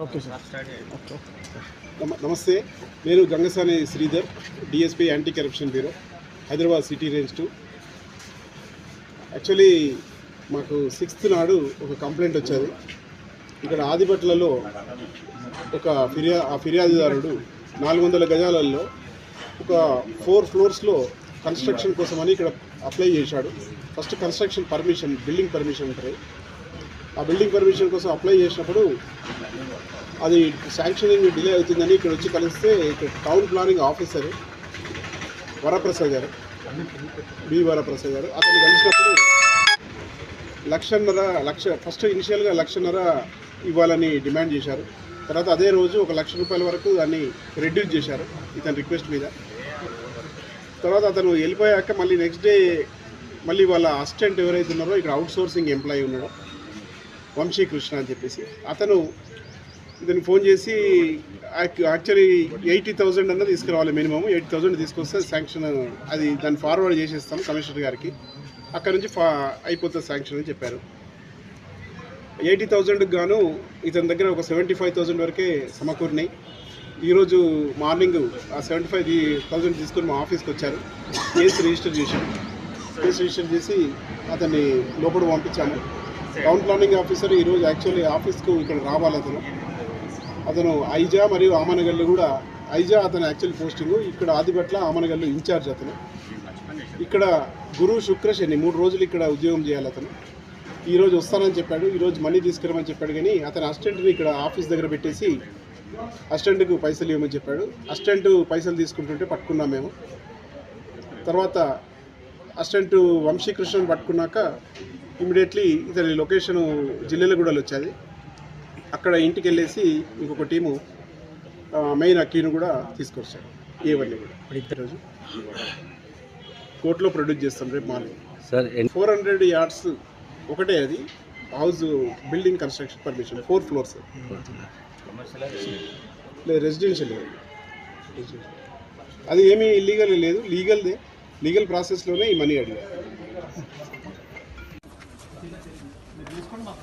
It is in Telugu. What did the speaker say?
Okay sir. ఓకే నమ- నమస్తే. నేను Gangasani Sridhar DSP anti corruption bureau Hyderabad city range two. Actually మాకు సిక్స్త్ నాడు ఒక కంప్లైంట్ వచ్చేది. ఇక్కడ ఆదిపట్లలో ఒక ఫిర్యా ఆ ఫిర్యాదుదారుడు నాలుగు వందల గజాలలో ఒక ఫోర్ ఫ్లోర్స్లో కన్స్ట్రక్షన్ కోసమని ఇక్కడ అప్లై చేశాడు. First construction permission building permission ఉంటుంది. ఆ బిల్డింగ్ పర్మిషన్ కోసం అప్లై చేసినప్పుడు అది శాంక్షనింగ్ డిలే అవుతుందని ఇక్కడ వచ్చి కలిస్తే ఇక్కడ టౌన్ ప్లానింగ్ ఆఫీసర్ వరప్రసాద్ గారు బి వరప్రసాద్ గారు అతన్ని కలిసినప్పుడు లక్షన్నర లక్ష ఫస్ట్ ఇనిషియల్గా లక్షన్నర ఇవ్వాలని డిమాండ్ చేశారు. తర్వాత అదే రోజు ఒక లక్ష రూపాయల వరకు దాన్ని రెడ్యూస్ చేశారు ఇతని రిక్వెస్ట్ మీద. తర్వాత అతను వెళ్ళిపోయాక మళ్ళీ నెక్స్ట్ డే మళ్ళీ వాళ్ళ అసిస్టెంట్ ఎవరైతే ఉన్నారో ఇక్కడ అవుట్ సోర్సింగ్ ఎంప్లాయీ ఉన్నాడో. వంశీ కృష్ణ అని చెప్పేసి. అతను ఇతనికి ఫోన్ చేసి యాక్చువల్లీ ఎయిటీ థౌజండ్ అన్న తీసుకురావాలి మినిమం ఎయిటీ థౌజండ్ తీసుకొస్తే శాంక్షన్ అది దాన్ని ఫార్వర్డ్ చేసేస్తాం కమిషనర్ గారికి. అక్కడ నుంచి ఫా అయిపోతుంది శాంక్షన్ అని చెప్పారు. ఎయిటీ థౌజండ్కి గాను ఇతని దగ్గర ఒక సెవెంటీ ఫైవ్ థౌజండ్ వరకే సమకూరినాయి. ఈరోజు మార్నింగ్ ఆ సెవెంటీ ఫైవ్ థౌజండ్ తీసుకొని మా ఆఫీస్కి వచ్చారు. కేసు రిజిస్టర్ చేశాం కేసు రిజిస్టర్ చేసి అతన్ని లోపల పంపించాము. టౌన్ ప్లానింగ్ ఆఫీసర్ ఈరోజు యాక్చువల్లీ ఆఫీస్కు ఇక్కడ రావాలి అతను. అతను ఐజా మరియు ఆమనగల్లు కూడా ఐజా అతను యాక్చువల్ పోస్టింగ్ ఇక్కడ ఆదిపట్ల ఆమనగల్లు ఇన్ఛార్జ్ అతను. ఇక్కడ గురు శుక్ర శని మూడు రోజులు ఇక్కడ ఉద్యోగం చేయాలి అతను. ఈరోజు వస్తానని చెప్పాడు ఈరోజు మనీ తీసుకురమని చెప్పాడు కానీ అతని అసిస్టెంట్ని ఇక్కడ ఆఫీస్ దగ్గర పెట్టేసి అసిస్టెంట్కు పైసలు ఇవ్వమని చెప్పాడు. అసిస్టెంట్ పైసలు తీసుకుంటుంటే పట్టుకున్నాం మేము. తర్వాత అసిస్టెంట్ వంశీకృష్ణను పట్టుకున్నాక ఇమీడియట్లీ ఇతని లొకేషన్ జిల్లెలగూడలో వచ్చేది. అక్కడ ఇంటికి వెళ్ళేసి ఇంకొక టీము మెయిన్ అక్కీని కూడా తీసుకొచ్చాడు ఏవన్నీ కూడా. ఈరోజు కోర్టులో ప్రొడ్యూస్ చేస్తాం రేపు morning. Sir four hundred yards ఒకటే అది. House building construction permission four floors. లేదు రెసిడెన్షియల్ అది ఏమీ ఇల్లీగల్ లేదు. లీగల్దే. లీగల్ ప్రాసెస్లోనే ఈ మనీ అడిగారు. తీసుకోండి మాకు